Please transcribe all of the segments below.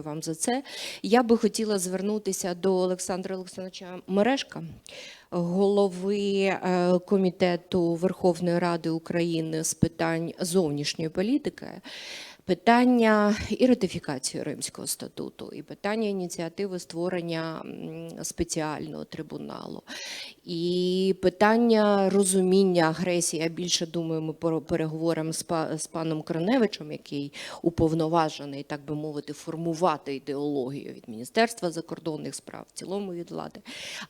вам за це. Я би хотіла звернутися до Олександра Олександровича Мережка, голови е, комітету Верховної Ради України з питань зовнішньої політики. Питання і ратифікації Римського статуту, і питання ініціативи створення спеціального трибуналу, і питання розуміння агресії. Я більше думаю, ми поро- переговоримо з, па- з паном Краневичем, який уповноважений, так би мовити, формувати ідеологію від Міністерства закордонних справ, в цілому від влади.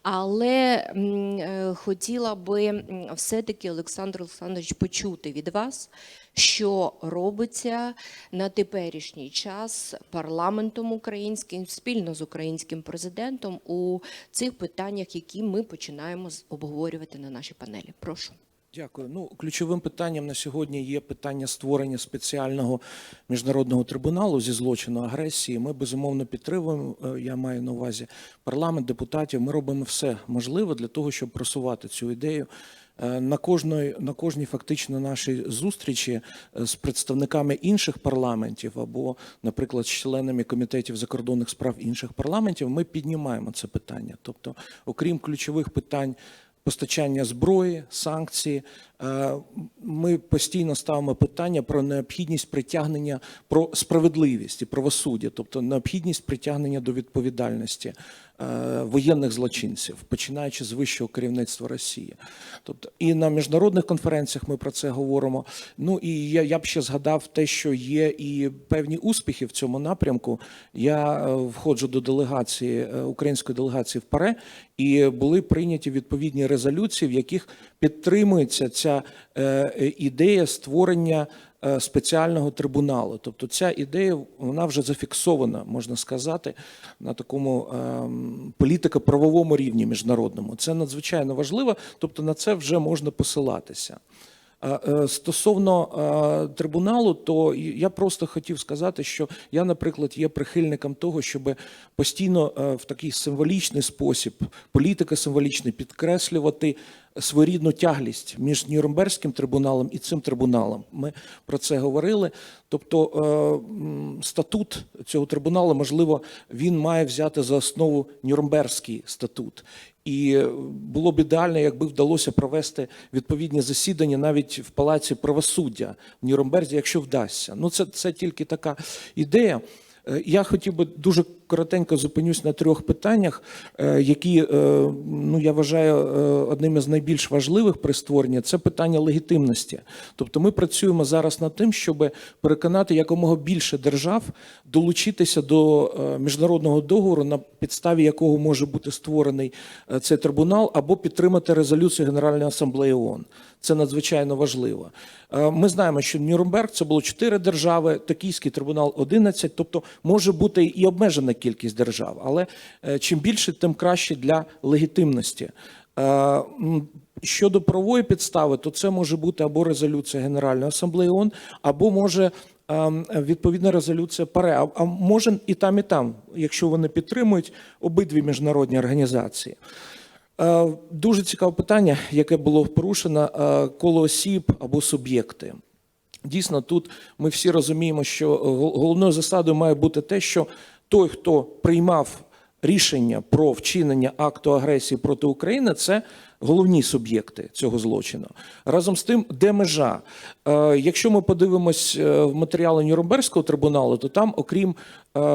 Але е, хотіла би все-таки Олександр Олександрович почути від вас, що робиться на теперішній час парламентом українським спільно з українським президентом у цих питаннях, які ми починаємо обговорювати на нашій панелі. Прошу. Дякую. Ну, ключовим питанням на сьогодні є питання створення спеціального міжнародного трибуналу зі злочину агресії. Ми безумовно підтримуємо. е, Я маю на увазі парламент, депутатів. Ми робимо все можливе для того, щоб просувати цю ідею. Е, На кожної на кожній фактично нашій зустрічі е, з представниками інших парламентів або, наприклад, з членами комітетів закордонних справ інших парламентів, ми піднімаємо це питання. Тобто, окрім ключових питань постачання зброї, санкції. Е, Ми постійно ставимо питання про необхідність притягнення про справедливість і правосуддя, тобто необхідність притягнення до відповідальності воєнних злочинців, починаючи з вищого керівництва Росії. Тобто і на міжнародних конференціях ми про це говоримо. Ну і я, я б ще згадав те, що є і певні успіхи в цьому напрямку. Я е, входжу до делегації е, української делегації в ПАРЕ, і були прийняті відповідні резолюції, в яких підтримується ця е, ідея створення е, спеціального трибуналу. Тобто ця ідея вона вже зафіксована, можна сказати, на такому ем, політико-правовому рівні міжнародному. Це надзвичайно важливо, тобто на це вже можна посилатися. Е, Стосовно е, трибуналу, то я просто хотів сказати, що я, наприклад, є прихильником того, щоб постійно е, в такий символічний спосіб, політика символічний, підкреслювати своєрідну тяглість між Нюрнберзьким трибуналом і цим трибуналом. Ми про це говорили. Тобто е, статут цього трибуналу, можливо, він має взяти за основу Нюрнберзький статут. І було б ідеально, якби вдалося провести відповідні засідання навіть в палаці правосуддя в Нюрнберзі, якщо вдасться. Ну це, це тільки така ідея. Е, Я хотів би дуже коротенько зупинюсь на трьох питаннях, е, які е, ну я вважаю одним із найбільш важливих при створенні. Це питання легітимності. Тобто, ми працюємо зараз над тим, щоб переконати якомога більше держав долучитися до міжнародного договору, на підставі якого може бути створений цей трибунал, або підтримати резолюцію Генеральної асамблеї ООН. Це надзвичайно важливо. Ми знаємо, що Нюрнберг це було чотири держави, Токійський трибунал 11, тобто може бути і обмежена кількість держав, але е, чим більше, тим краще для легітимності. Е, Щодо правової підстави, то це може бути або резолюція Генеральної асамблеї ООН, або може ем, відповідна резолюція ПАРЕ, а- може і там, і там, якщо вони підтримують обидві міжнародні організації. Е, Дуже цікаве питання, яке було порушено коло осіб або суб'єкти. Дійсно, тут ми всі розуміємо, що головною засадою має бути те, що той, хто приймав рішення про вчинення акту агресії проти України, це головні суб'єкти цього злочину. Разом з тим, де межа? Е, Якщо ми подивимось е, в матеріали Нюрнберзького трибуналу, то там, окрім е,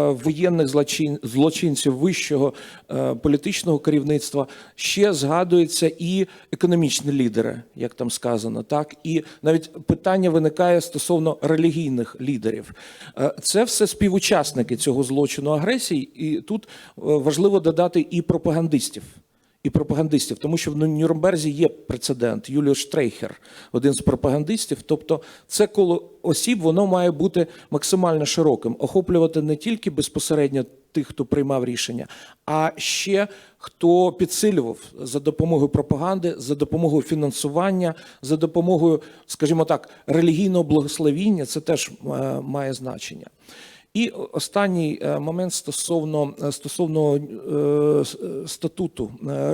воєнних злочин, злочинців вищого політичного керівництва, ще згадуються і економічні лідери, як там сказано, так і навіть питання виникає стосовно релігійних лідерів. Це все співучасники цього злочину агресії, і тут важливо додати і пропагандистів. І пропагандистів, тому що в Нюрнберзі є прецедент. Юліус Штрейхер, один з пропагандистів. Тобто, це коло осіб воно має бути максимально широким, охоплювати не тільки безпосередньо тих, хто приймав рішення, а ще хто підсилював за допомогою пропаганди, за допомогою фінансування, за допомогою, скажімо так, релігійного благословіння. Це теж е, має значення. І останній е, момент стосовно е, стосовно е, статуту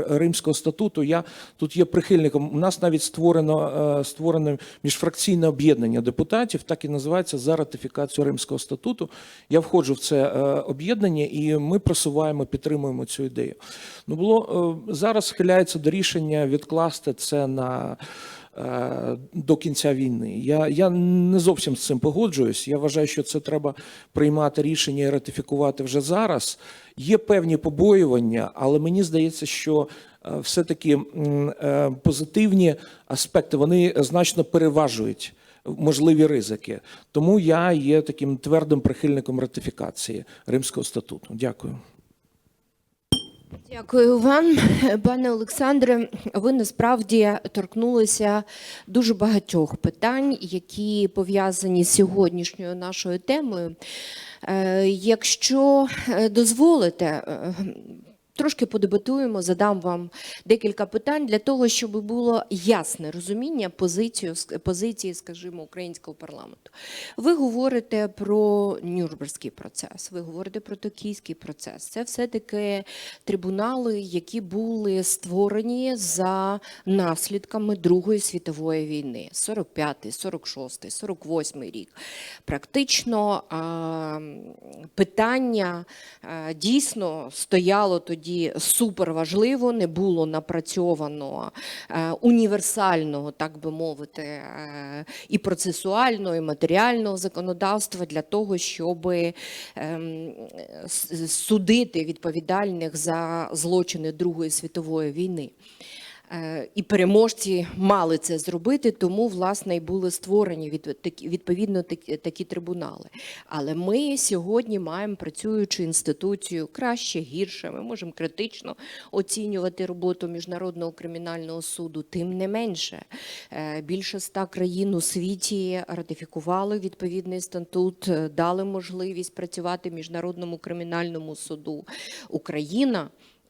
Римського статуту. Я тут є прихильником. У нас навіть створено створено міжфракційне об'єднання депутатів, так і називається за ратифікацію Римського статуту. Я входжу в це об'єднання, і ми просуваємо, підтримуємо цю ідею. Ну було зараз схиляється до рішення відкласти це на до кінця війни. Я, я не зовсім з цим погоджуюсь. Я вважаю, що це треба приймати рішення і ратифікувати вже зараз. Є певні побоювання, але мені здається, що е, все-таки е, позитивні аспекти вони значно переважують. Можливі ризики, тому я є таким твердим прихильником ратифікації Римського статуту. Дякую. Дякую вам, пане Олександре. Ви насправді торкнулися дуже багатьох питань, які пов'язані з сьогоднішньою нашою темою. Е, Якщо е, дозволите, е, трошки подебатуємо, задам вам декілька питань для того, щоб було ясне розуміння позицію, позиції, скажімо, українського парламенту. Ви говорите про Нюрнберзький процес, ви говорите про токійський процес. Це все-таки трибунали, які були створені за наслідками Другої світової війни, 45-й, 46-й, 48-й рік. Практично питання дійсно стояло тоді суперважливо, не було напрацьовано е, універсального, так би мовити, е, і процесуального, і матеріального законодавства для того, щоб ем, судити відповідальних за злочини Другої світової війни. Е, І переможці мали це зробити, тому власне і були створені від- відповідно такі, трибунали. Але ми сьогодні маємо працюючу інституцію краще, гірше. Ми можемо критично оцінювати роботу міжнародного кримінального суду. Тим не менше, е, більше ста країн у світі ратифікували відповідний статут, е, дали можливість працювати міжнародному кримінальному суду. Україна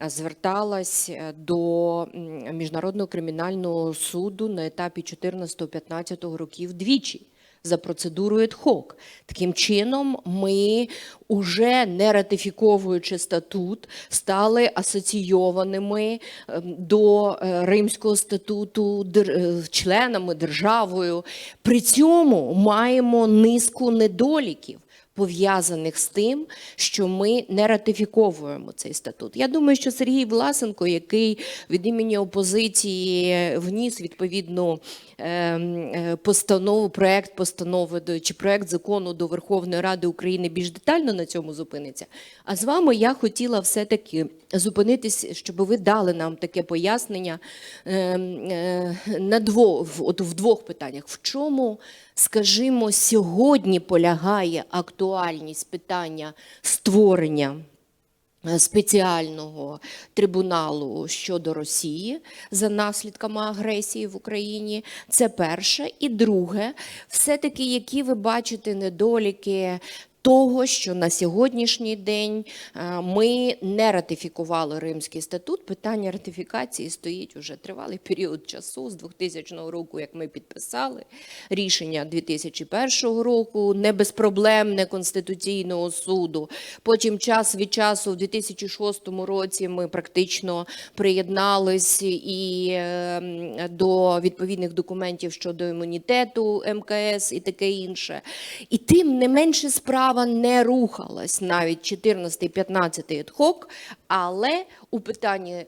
зверталась е, до міжнародного кримінального суду на етапі 14-15 років двічі. За процедурою ad-hoc. Таким чином, ми, уже не ратифіковуючи статут, стали асоційованими ем, до е, Римського статуту е, членами державою. При цьому маємо низку недоліків пов'язаних з тим, що ми не ратифіковуємо цей статут. Я думаю, що Сергій Власенко, який від імені опозиції вніс відповідну ем, е, постанову, проект постанови чи проект закону до Верховної Ради України більш детально на цьому зупиниться. А з вами я хотіла все-таки зупинитись, щоб ви дали нам таке пояснення ем, е, на дво, от в двох питаннях. В чому, скажімо, сьогодні полягає актуальність питання створення е, спеціального трибуналу щодо Росії за наслідками агресії в Україні. Це перше. І друге, все-таки, які ви бачите недоліки. Того, що на сьогоднішній день е, ми не ратифікували Римський статут. Питання ратифікації стоїть уже тривалий період часу з 2000 року, як ми підписали рішення 2001 року, не безпроблемне Конституційного суду. Потім час від часу, в 2006 році, ми практично приєднались і е, до відповідних документів щодо імунітету МКС і таке інше. І тим не менше справа не рухалась навіть 14-15 адхок, але у питанні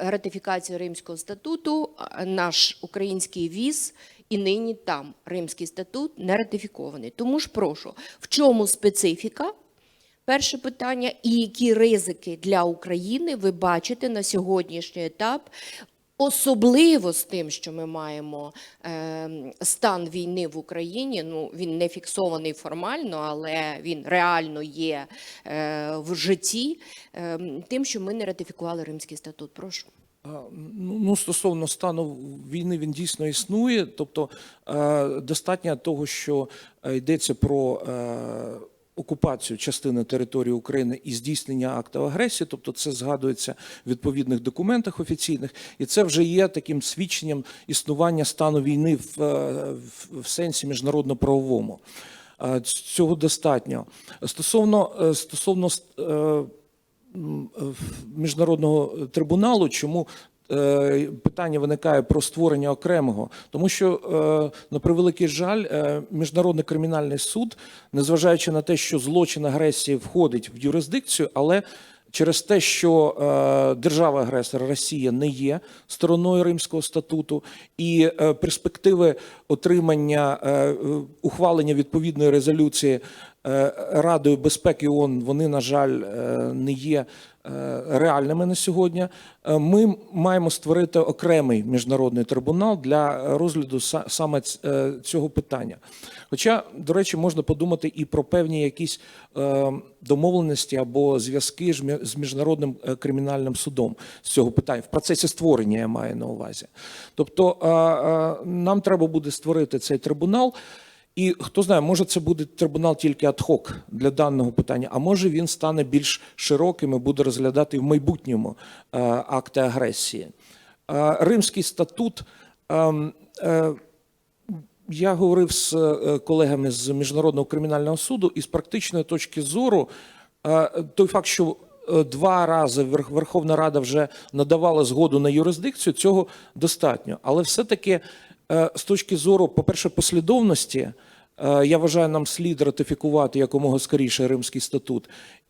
ратифікації Римського статуту наш український віз і нині там Римський статут не ратифікований. Тому ж прошу, в чому специфіка? Перше питання, і які ризики для України ви бачите на сьогоднішній етап, особливо з тим, що ми маємо е, стан війни в Україні. Ну він не фіксований формально, але він реально є е, в житті. Е, тим, що ми не ратифікували Римський статут. Прошу. Ну, ну, стосовно стану війни, він дійсно існує. Тобто е, достатньо того, що е, йдеться про е, окупацію частини території України і здійснення акту агресії, тобто це згадується в відповідних документах офіційних, і це вже є таким свідченням існування стану війни в, е, в, в сенсі міжнародно-правовому. Е, Цього достатньо. Стосовно, е, стосовно міжнародного трибуналу, чому питання виникає про створення окремого, тому що е, на превеликий жаль, е, міжнародний кримінальний суд, незважаючи на те, що злочин агресії входить в юрисдикцію, але Через те, що е, держава-агресор Росія не є стороною Римського статуту, і е, перспективи отримання е, е, ухвалення відповідної резолюції е, Радою безпеки ООН, вони, на жаль, е, не є е, реальними на сьогодні. Е, Ми маємо створити окремий міжнародний трибунал для розгляду саме е, цього питання. Хоча, до речі, можна подумати і про певні якісь е, домовленості або зв'язки з міжнародним е, кримінальним судом з цього питання в процесі створення я маю на увазі. Тобто е, е, нам треба буде створити цей трибунал. І хто знає, може це буде трибунал тільки адхок для даного питання, а може він стане більш широким і буде розглядати в майбутньому е, акти агресії. Е, Римський статут. ем, е, я говорив з колегами з міжнародного кримінального суду, і з практичної точки зору, той факт, що два рази Верх- Верховна Рада вже надавала згоду на юрисдикцію, цього достатньо. Але все-таки з точки зору, по-перше, послідовності, е, я вважаю, нам слід ратифікувати якомога скоріше Римський статут.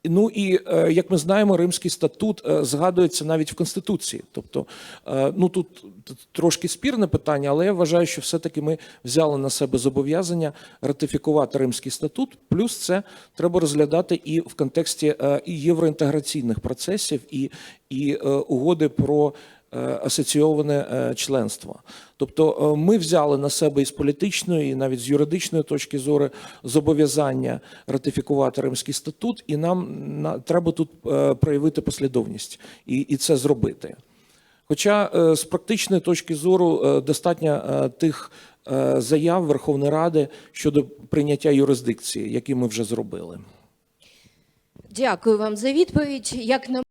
Ну і е, як ми знаємо, Римський статут е, згадується навіть в Конституції. Тобто, е, ну тут трошки спірне питання, але я вважаю, що все-таки ми взяли на себе зобов'язання ратифікувати Римський статут. Плюс це треба розглядати і в контексті е, і євроінтеграційних процесів, і, і е, угоди про е, асоційоване е, членство. Тобто е, ми взяли на себе і з політичної, і навіть з юридичної точки зору зобов'язання ратифікувати Римський статут, і нам на, треба тут е, проявити послідовність і, і це зробити. Хоча е, з практичної точки зору е, достатньо е, тих е, заяв Верховної Ради щодо прийняття юрисдикції, які ми вже зробили. Дякую вам за відповідь. Як на